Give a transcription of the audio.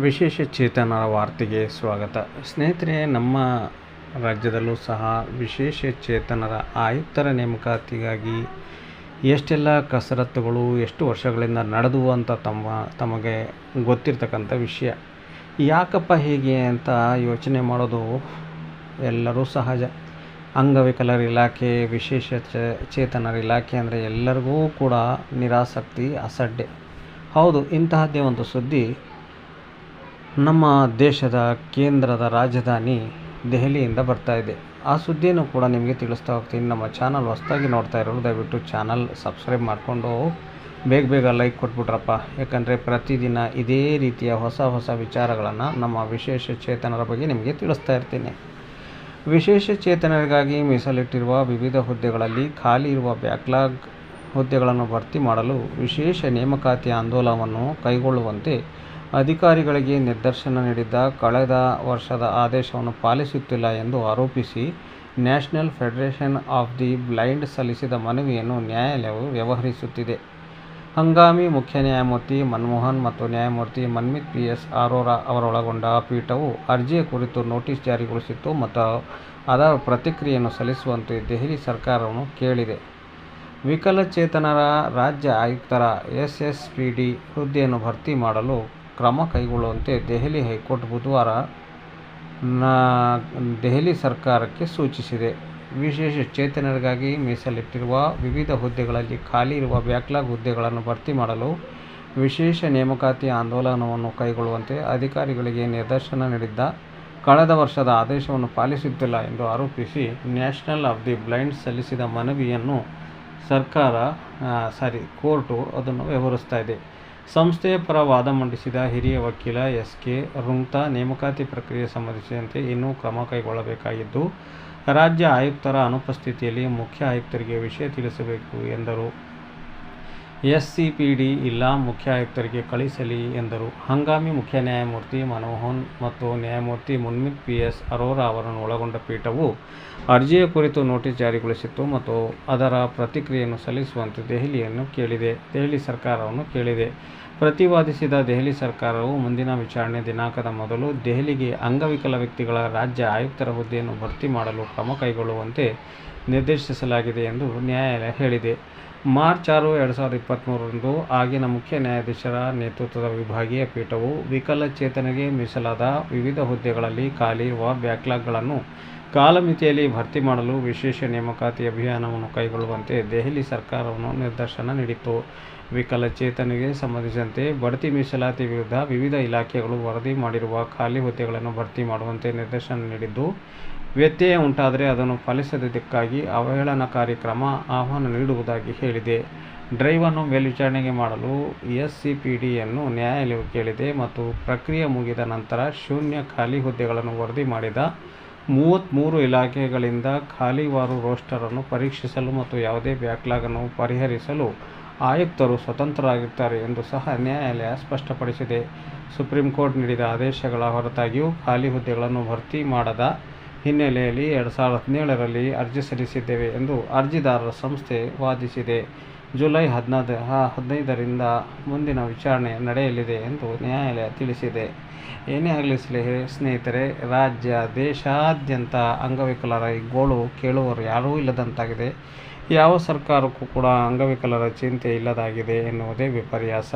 ವಿಶೇಷ ಚೇತನರ ವಾರ್ತೆಗೆ ಸ್ವಾಗತ. ಸ್ನೇಹಿತರೆ, ನಮ್ಮ ರಾಜ್ಯದಲ್ಲೂ ಸಹ ವಿಶೇಷ ಚೇತನರ ಆಯುಕ್ತರ ನೇಮಕಾತಿಗಾಗಿ ಎಷ್ಟೆಲ್ಲ ಕಸರತ್ತುಗಳು, ಎಷ್ಟು ವರ್ಷಗಳಿಂದ ನಡೆದು ಅಂತ ತಮ್ಮ, ತಮಗೆ ಗೊತ್ತಿರ್ತಕ್ಕಂಥ ವಿಷಯ. ಯಾಕಪ್ಪ ಹೀಗೆ ಅಂತ ಯೋಚನೆ ಮಾಡೋದು ಎಲ್ಲರೂ ಸಹಜ. ಅಂಗವಿಕಲರ ಇಲಾಖೆ, ವಿಶೇಷ ಚೇತನರ ಇಲಾಖೆ ಅಂದರೆ ಎಲ್ಲರಿಗೂ ಕೂಡ ನಿರಾಸಕ್ತಿ, ಅಸಡ್ಡೆ. ಹೌದು, ಇಂತಹದ್ದೇ ಒಂದು ಸುದ್ದಿ. ನಮ್ಮ ದೇಶದ ಕೇಂದ್ರದ ರಾಜಧಾನಿ ದೆಹಲಿಯಿಂದ ಬರ್ತಾ ಇದೆ. ಆ ಸುದ್ದಿಯನ್ನು ಕೂಡ ನಿಮಗೆ ತಿಳಿಸ್ತಾ ಹೋಗ್ತೀನಿ. ನಮ್ಮ ಚಾನಲ್ ಹೊಸ್ದಾಗಿ ನೋಡ್ತಾ ಇರೋರು, ದಯವಿಟ್ಟು ಚಾನಲ್ ಸಬ್ಸ್ಕ್ರೈಬ್ ಮಾಡಿಕೊಂಡು ಬೇಗ ಬೇಗ ಲೈಕ್ ಕೊಟ್ಬಿಟ್ರಪ್ಪ. ಯಾಕಂದರೆ ಪ್ರತಿದಿನ ಇದೇ ರೀತಿಯ ಹೊಸ ಹೊಸ ವಿಚಾರಗಳನ್ನು ನಮ್ಮ ವಿಶೇಷ ಚೇತನರ ಬಗ್ಗೆ ನಿಮಗೆ ತಿಳಿಸ್ತಾ ಇರ್ತೀನಿ. ವಿಶೇಷ ಚೇತನರಿಗಾಗಿ ಮೀಸಲಿಟ್ಟಿರುವ ವಿವಿಧ ಹುದ್ದೆಗಳಲ್ಲಿ ಖಾಲಿ ಇರುವ ಬ್ಯಾಕ್ಲಾಗ್ ಹುದ್ದೆಗಳನ್ನು ಭರ್ತಿ ಮಾಡಲು ವಿಶೇಷ ನೇಮಕಾತಿ ಆಂದೋಲನವನ್ನು ಕೈಗೊಳ್ಳುವಂತೆ ಅಧಿಕಾರಿಗಳಿಗೆ ನಿರ್ದೇಶನ ನೀಡಿದ್ದ ಕಳೆದ ವರ್ಷದ ಆದೇಶವನ್ನು ಪಾಲಿಸುತ್ತಿಲ್ಲ ಎಂದು ಆರೋಪಿಸಿ National Federation of the Blind ಸಲ್ಲಿಸಿದ ಮನವಿಯನ್ನು ನ್ಯಾಯಾಲಯವು ವ್ಯವಹರಿಸುತ್ತಿದೆ. ಹಂಗಾಮಿ ಮುಖ್ಯ ನ್ಯಾಯಮೂರ್ತಿ ಮನಮೋಹನ್ ಮತ್ತು ನ್ಯಾಯಮೂರ್ತಿ ಮನ್ಮಿತ್ ಪಿ ಎಸ್ ಅರೋರಾ ಅವರೊಳಗೊಂಡ ಪೀಠವು ಅರ್ಜಿಯ ಕುರಿತು ನೋಟಿಸ್ ಜಾರಿಗೊಳಿಸಿತ್ತು ಮತ್ತು ಅದರ ಪ್ರತಿಕ್ರಿಯೆಯನ್ನು ಸಲ್ಲಿಸುವಂತೆ ದೆಹಲಿ ಸರ್ಕಾರವನ್ನು ಕೇಳಿದೆ. ವಿಕಲಚೇತನರ ರಾಜ್ಯ ಆಯುಕ್ತರ ಎಸ್ ಎಸ್ ಪಿ ಡಿ ಹುದ್ದೆಯನ್ನು ಭರ್ತಿ ಮಾಡಲು ಕ್ರಮ ಕೈಗೊಳ್ಳುವಂತೆ ದೆಹಲಿ ಹೈಕೋರ್ಟ್ ಬುಧವಾರ ದೆಹಲಿ ಸರ್ಕಾರಕ್ಕೆ ಸೂಚಿಸಿದೆ. ವಿಶೇಷ ಚೇತನರಿಗಾಗಿ ಮೀಸಲಿಟ್ಟಿರುವ ವಿವಿಧ ಹುದ್ದೆಗಳಲ್ಲಿ ಖಾಲಿ ಇರುವ ಬ್ಯಾಕ್ಲಾಗ್ ಹುದ್ದೆಗಳನ್ನು ಭರ್ತಿ ಮಾಡಲು ವಿಶೇಷ ನೇಮಕಾತಿ ಆಂದೋಲನವನ್ನು ಕೈಗೊಳ್ಳುವಂತೆ ಅಧಿಕಾರಿಗಳಿಗೆ ನಿರ್ದೇಶನ ನೀಡಿದ್ದ ಕಳೆದ ವರ್ಷದ ಆದೇಶವನ್ನು ಪಾಲಿಸುತ್ತಿಲ್ಲ ಎಂದು ಆರೋಪಿಸಿ ನ್ಯಾಷನಲ್ ಆಫ್ ದಿ ಬ್ಲೈಂಡ್ ಸಲ್ಲಿಸಿದ ಮನವಿಯನ್ನು ಸರ್ಕಾರ ಸಾರಿ, ಕೋರ್ಟು ಅದನ್ನು ವ್ಯವಹರಿಸ್ತಾ ಇದೆ. ಸಂಸ್ಥೆಯ ಪರ ವಾದ ಮಂಡಿಸಿದ ಹಿರಿಯ ವಕೀಲ ಎಸ್ ಕೆ ರುಂಗ್ತಾ ನೇಮಕಾತಿ ಪ್ರಕ್ರಿಯೆ ಸಂಬಂಧಿಸಿದಂತೆ ಇನ್ನೂ ಕ್ರಮ ಕೈಗೊಳ್ಳಬೇಕಾಗಿದ್ದು, ರಾಜ್ಯ ಆಯುಕ್ತರ ಅನುಪಸ್ಥಿತಿಯಲ್ಲಿ ಮುಖ್ಯ ಆಯುಕ್ತರಿಗೆ ವಿಷಯ ತಿಳಿಸಬೇಕು ಎಂದರು. ಡಿ ಇಲ್ಲ, ಮುಖ್ಯ ಆಯುಕ್ತರಿಗೆ ಕಳಿಸಲಿ ಎಂದರು. ಹಂಗಾಮಿ ಮುಖ್ಯ ನ್ಯಾಯಮೂರ್ತಿ ಮನಮೋಹನ್ ಮತ್ತು ನ್ಯಾಯಮೂರ್ತಿ ಮುನ್ಮಿತ್ ಪಿ ಎಸ್ ಅರೋರಾ ಅವರನ್ನು ಒಳಗೊಂಡ ಪೀಠವು ಅರ್ಜಿಯ ಕುರಿತು ನೋಟಿಸ್ ಜಾರಿಗೊಳಿಸಿತ್ತು ಮತ್ತು ಅದರ ಪ್ರತಿಕ್ರಿಯೆಯನ್ನು ಸಲ್ಲಿಸುವಂತೆ ದೆಹಲಿಯನ್ನು ಕೇಳಿದೆ. ದೆಹಲಿ ಸರ್ಕಾರವನ್ನು ಕೇಳಿದೆ. ಪ್ರತಿವಾದಿಸಿದ ದೆಹಲಿ ಸರ್ಕಾರವು ಮುಂದಿನ ವಿಚಾರಣೆ ದಿನಾಂಕದ ಮೊದಲು ದೆಹಲಿಗೆ ಅಂಗವಿಕಲ ವ್ಯಕ್ತಿಗಳ ರಾಜ್ಯ ಆಯುಕ್ತರ ಹುದ್ದೆಯನ್ನು ಭರ್ತಿ ಮಾಡಲು ಕ್ರಮ ಕೈಗೊಳ್ಳುವಂತೆ ನಿರ್ದೇಶಿಸಲಾಗಿದೆ ಎಂದು ನ್ಯಾಯಾಲಯ ಹೇಳಿದೆ. ಮಾರ್ಚ್ ಆರು, ಎರಡು ಸಾವಿರದ ಇಪ್ಪತ್ತ್ಮೂರರಂದು ಆಗಿನ ಮುಖ್ಯ ನ್ಯಾಯಾಧೀಶರ ನೇತೃತ್ವದ ವಿಭಾಗೀಯ ಪೀಠವು ವಿಕಲಚೇತನಗೆ ಮೀಸಲಾದ ವಿವಿಧ ಹುದ್ದೆಗಳಲ್ಲಿ ಖಾಲಿ ಇರುವ ಬ್ಯಾಕ್ಲಾಗ್ಗಳನ್ನು ಕಾಲಮಿತಿಯಲ್ಲಿ ಭರ್ತಿ ಮಾಡಲು ವಿಶೇಷ ನೇಮಕಾತಿ ಅಭಿಯಾನವನ್ನು ಕೈಗೊಳ್ಳುವಂತೆ ದೆಹಲಿ ಸರ್ಕಾರವನ್ನು ನಿರ್ದೇಶನ ನೀಡಿತು ವಿಕಲಚೇತನಿಗೆ ಸಂಬಂಧಿಸಿದಂತೆ ಬಡ್ತಿ ಮೀಸಲಾತಿ ವಿರುದ್ಧ ವಿವಿಧ ಇಲಾಖೆಗಳು ವರದಿ ಮಾಡಿರುವ ಖಾಲಿ ಹುದ್ದೆಗಳನ್ನು ಭರ್ತಿ ಮಾಡುವಂತೆ ನಿರ್ದೇಶನ ನೀಡಿದ್ದು, ವ್ಯತ್ಯಯ ಉಂಟಾದರೆ ಅದನ್ನು ಪಾಲಿಸದಿದ್ದಕ್ಕಾಗಿ ಅವಹೇಳನಕಾರಿ ಕ್ರಮ ಆಹ್ವಾನ ನೀಡುವುದಾಗಿ ಹೇಳಿದೆ. ಡ್ರೈವನ್ನು ಮೇಲ್ವಿಚಾರಣೆಗೆ ಮಾಡಲು ಎಸ್ ಸಿ ಪಿ ಡಿಯನ್ನು ನ್ಯಾಯಾಲಯವು ಕೇಳಿದೆ ಮತ್ತು ಪ್ರಕ್ರಿಯೆ ಮುಗಿದ ನಂತರ ಶೂನ್ಯ ಖಾಲಿ ಹುದ್ದೆಗಳನ್ನು ವರದಿ ಮಾಡಿದ ಮೂವತ್ತ್ಮೂರು ಇಲಾಖೆಗಳಿಂದ ಖಾಲಿವಾರು ರೋಸ್ಟರನ್ನು ಪರೀಕ್ಷಿಸಲು ಮತ್ತು ಯಾವುದೇ ಬ್ಯಾಕ್ಲಾಗನ್ನು ಪರಿಹರಿಸಲು ಆಯುಕ್ತರು ಸ್ವತಂತ್ರರಾಗಿರ್ತಾರೆ ಎಂದು ಸಹ ನ್ಯಾಯಾಲಯ ಸ್ಪಷ್ಟಪಡಿಸಿದೆ. ಸುಪ್ರೀಂ ಕೋರ್ಟ್ ನೀಡಿದ ಆದೇಶಗಳ ಹೊರತಾಗಿಯೂ ಖಾಲಿ ಹುದ್ದೆಗಳನ್ನು ಭರ್ತಿ ಮಾಡದ ಹಿನ್ನೆಲೆಯಲ್ಲಿ ಎರಡು ಸಾವಿರದ ಹದಿನೇಳರಲ್ಲಿ ಅರ್ಜಿ ಸಲ್ಲಿಸಿದ್ದೇವೆ ಎಂದು ಅರ್ಜಿದಾರರ ಸಂಸ್ಥೆ ವಾದಿಸಿದೆ. ಜುಲೈ ಹದಿನಾದ ಹದಿನೈದರಿಂದ ಮುಂದಿನ ವಿಚಾರಣೆ ನಡೆಯಲಿದೆ ಎಂದು ನ್ಯಾಯಾಲಯ ತಿಳಿಸಿದೆ. ಏನೇ ಆಗಲಿ ಸ್ನೇಹಿತರೆ ರಾಜ್ಯ ದೇಶಾದ್ಯಂತ ಅಂಗವಿಕಲರ ಗೋಳು ಕೇಳುವವರು ಯಾರೂ ಇಲ್ಲದಂತಾಗಿದೆ. ಯಾವ ಸರ್ಕಾರಕ್ಕೂ ಕೂಡ ಅಂಗವಿಕಲರ ಚಿಂತೆ ಇಲ್ಲದಾಗಿದೆ ಎನ್ನುವುದೇ ವಿಪರ್ಯಾಸ.